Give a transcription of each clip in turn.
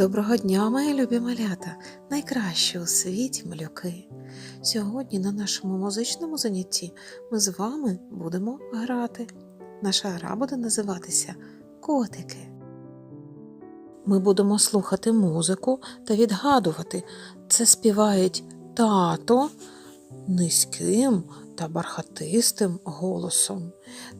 Доброго дня, мої любі малята, найкращі у світі малюки. Сьогодні на нашому музичному занятті ми з вами будемо грати. Наша гра буде називатися Котики. Ми будемо слухати музику та відгадувати. Це співають тато низьким та бархатистим голосом.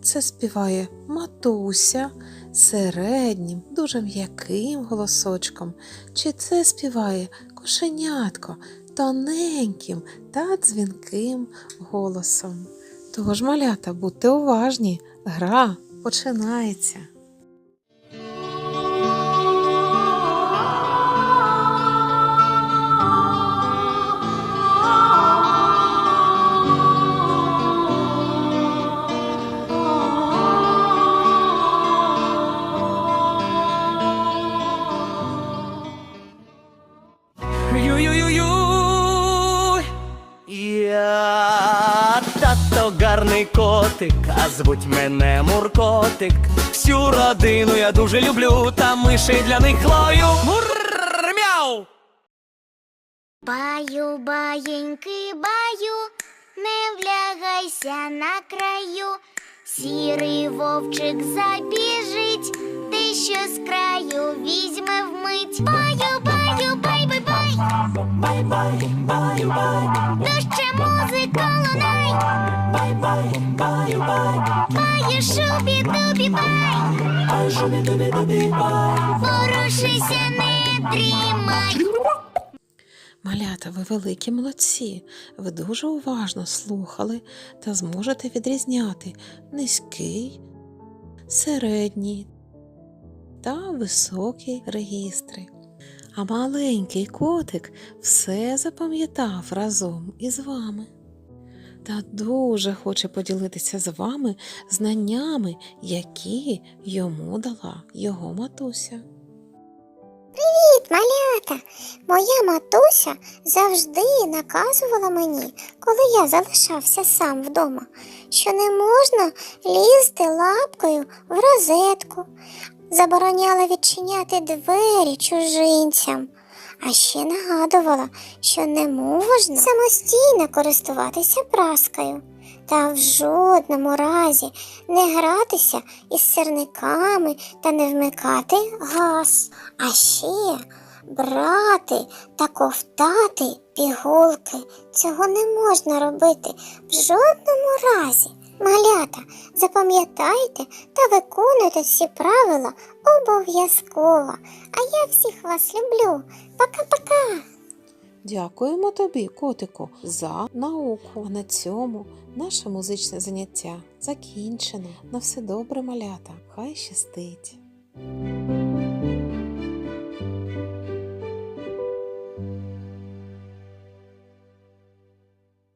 Це співає матуся середнім, дуже м'яким голосочком. Чи це співає кошенятко тоненьким та дзвінким голосом. Тож, малята, будьте уважні, гра починається. Я тато гарний котик, а звуть мене Муркотик. Всю родину я дуже люблю, та миші для них лою. Мур мяу. Баю, баєньки, баю, не влягайся на краю. Сірий вовчик забіжить, ти що з краю візьме вмить. Баю, баю, бай, бай, Дужче музика лунай. Баю, шубі, дубі бай. Порушися, не дрімай. Малята, ви великі молодці. Ви дуже уважно слухали та зможете відрізняти низький, середній та високий регістри. А маленький котик все запам'ятав разом із вами. Та дуже хоче поділитися з вами знаннями, які йому дала його матуся. Малята! Моя матуся завжди наказувала мені, коли я залишався сам вдома, що не можна лізти лапкою в розетку, забороняла відчиняти двері чужинцям, а ще нагадувала, що не можна самостійно користуватися праскою. Та в жодному разі не гратися із сирниками та не вмикати газ, а ще брати та ковтати пігулки. Цього не можна робити в жодному разі. Малята, запам'ятайте та виконуйте всі правила обов'язково. А я всіх вас люблю. Пока-пока! Дякуємо тобі, котику, за науку. А на цьому наше музичне заняття закінчено. На все добре, малята. Хай щастить!